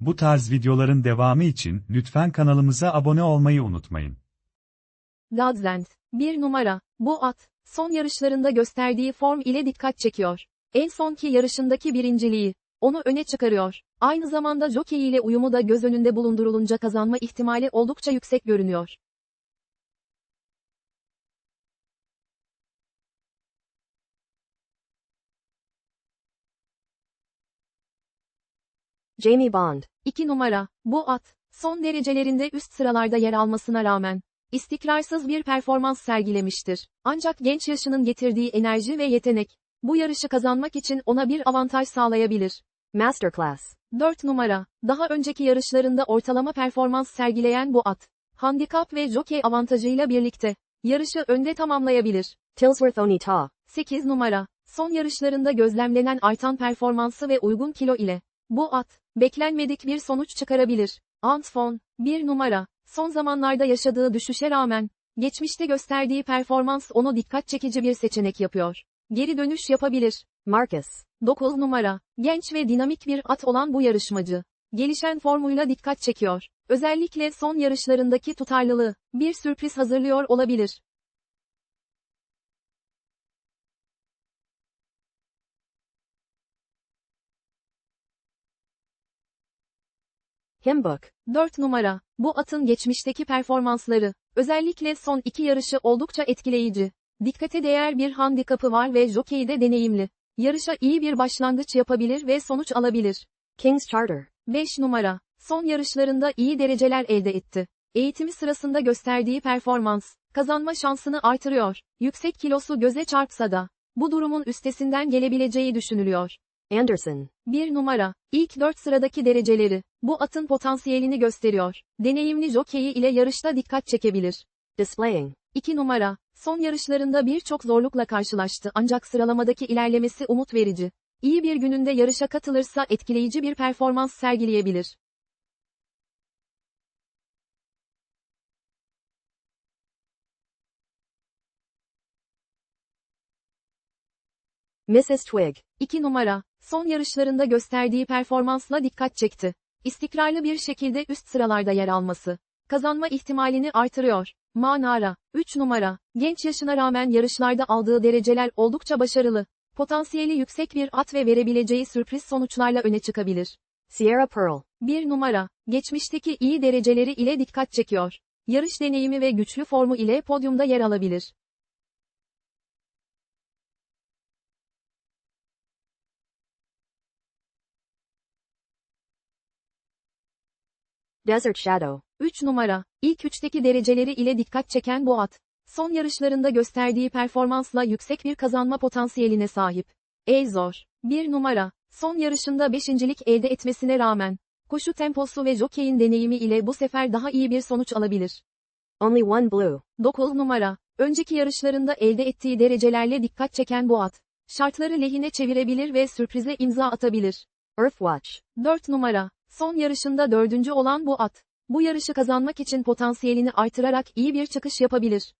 Bu tarz videoların devamı için lütfen kanalımıza abone olmayı unutmayın. Godsend. 1 numara. Bu at, son yarışlarında gösterdiği form ile dikkat çekiyor. En sonki yarışındaki birinciliği, onu öne çıkarıyor. Aynı zamanda jockey ile uyumu da göz önünde bulundurulunca kazanma ihtimali oldukça yüksek görünüyor. Jamie Bond. 2 numara. Bu at, son derecelerinde üst sıralarda yer almasına rağmen, istikrarsız bir performans sergilemiştir. Ancak genç yaşının getirdiği enerji ve yetenek, bu yarışı kazanmak için ona bir avantaj sağlayabilir. Masterclass. 4 numara. Daha önceki yarışlarında ortalama performans sergileyen bu at, handikap ve jockey avantajıyla birlikte, yarışı önde tamamlayabilir. Tilsworth Onita. 8 numara. Son yarışlarında gözlemlenen artan performansı ve uygun kilo ile, bu at, beklenmedik bir sonuç çıkarabilir. Antfon, 1 numara. Son zamanlarda yaşadığı düşüşe rağmen, geçmişte gösterdiği performans onu dikkat çekici bir seçenek yapıyor. Geri dönüş yapabilir. Marcus. 9 numara. Genç ve dinamik bir at olan bu yarışmacı. Gelişen formuyla dikkat çekiyor. Özellikle son yarışlarındaki tutarlılığı, bir sürpriz hazırlıyor olabilir. Hymbook. 4 numara. Bu atın geçmişteki performansları, özellikle son iki yarışı oldukça etkileyici. Dikkate değer bir handikapı var ve jockey de deneyimli. Yarışa iyi bir başlangıç yapabilir ve sonuç alabilir. King's Charter. 5 numara. Son yarışlarında iyi dereceler elde etti. Eğitimi sırasında gösterdiği performans, kazanma şansını artırıyor. Yüksek kilosu göze çarpsa da, bu durumun üstesinden gelebileceği düşünülüyor. Anderson. 1 numara. İlk 4 sıradaki dereceleri, bu atın potansiyelini gösteriyor. Deneyimli jockey ile yarışta dikkat çekebilir. Displaying. 2 numara. Son yarışlarında birçok zorlukla karşılaştı ancak sıralamadaki ilerlemesi umut verici. İyi bir gününde yarışa katılırsa etkileyici bir performans sergileyebilir. Mrs. Twig. 2 numara. Son yarışlarında gösterdiği performansla dikkat çekti. İstikrarlı bir şekilde üst sıralarda yer alması, kazanma ihtimalini artırıyor. Manara. 3 numara. Genç yaşına rağmen yarışlarda aldığı dereceler oldukça başarılı. Potansiyeli yüksek bir at ve verebileceği sürpriz sonuçlarla öne çıkabilir. Sierra Pearl. 1 numara. Geçmişteki iyi dereceleri ile dikkat çekiyor. Yarış deneyimi ve güçlü formu ile podyumda yer alabilir. Desert Shadow. 3 numara. İlk üçteki dereceleri ile dikkat çeken bu at. Son yarışlarında gösterdiği performansla yüksek bir kazanma potansiyeline sahip. Azor. 1 numara. Son yarışında beşincilik elde etmesine rağmen, koşu temposu ve jockey'in deneyimi ile bu sefer daha iyi bir sonuç alabilir. Only One Blue. 9 numara. Önceki yarışlarında elde ettiği derecelerle dikkat çeken bu at. Şartları lehine çevirebilir ve sürprize imza atabilir. Earthwatch. 4 numara. Son yarışında dördüncü olan bu at. Bu yarışı kazanmak için potansiyelini artırarak iyi bir çıkış yapabilir.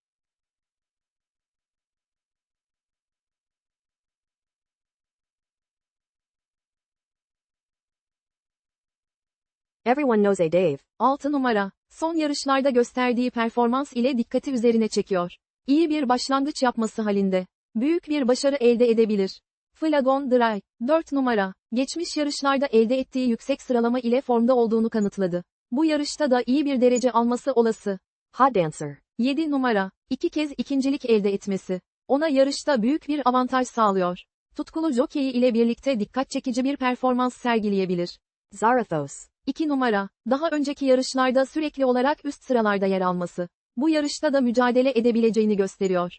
Everyone knows a Dave. 6 numara. Son yarışlarda gösterdiği performans ile dikkati üzerine çekiyor. İyi bir başlangıç yapması halinde. Büyük bir başarı elde edebilir. Flagon Dry. 4 numara. Geçmiş yarışlarda elde ettiği yüksek sıralama ile formda olduğunu kanıtladı. Bu yarışta da iyi bir derece alması olası. Hot Dancer. 7 numara. İki kez ikincilik elde etmesi. Ona yarışta büyük bir avantaj sağlıyor. Tutkulu jockey ile birlikte dikkat çekici bir performans sergileyebilir. Zarathos. 2 numara. Daha önceki yarışlarda sürekli olarak üst sıralarda yer alması. Bu yarışta da mücadele edebileceğini gösteriyor.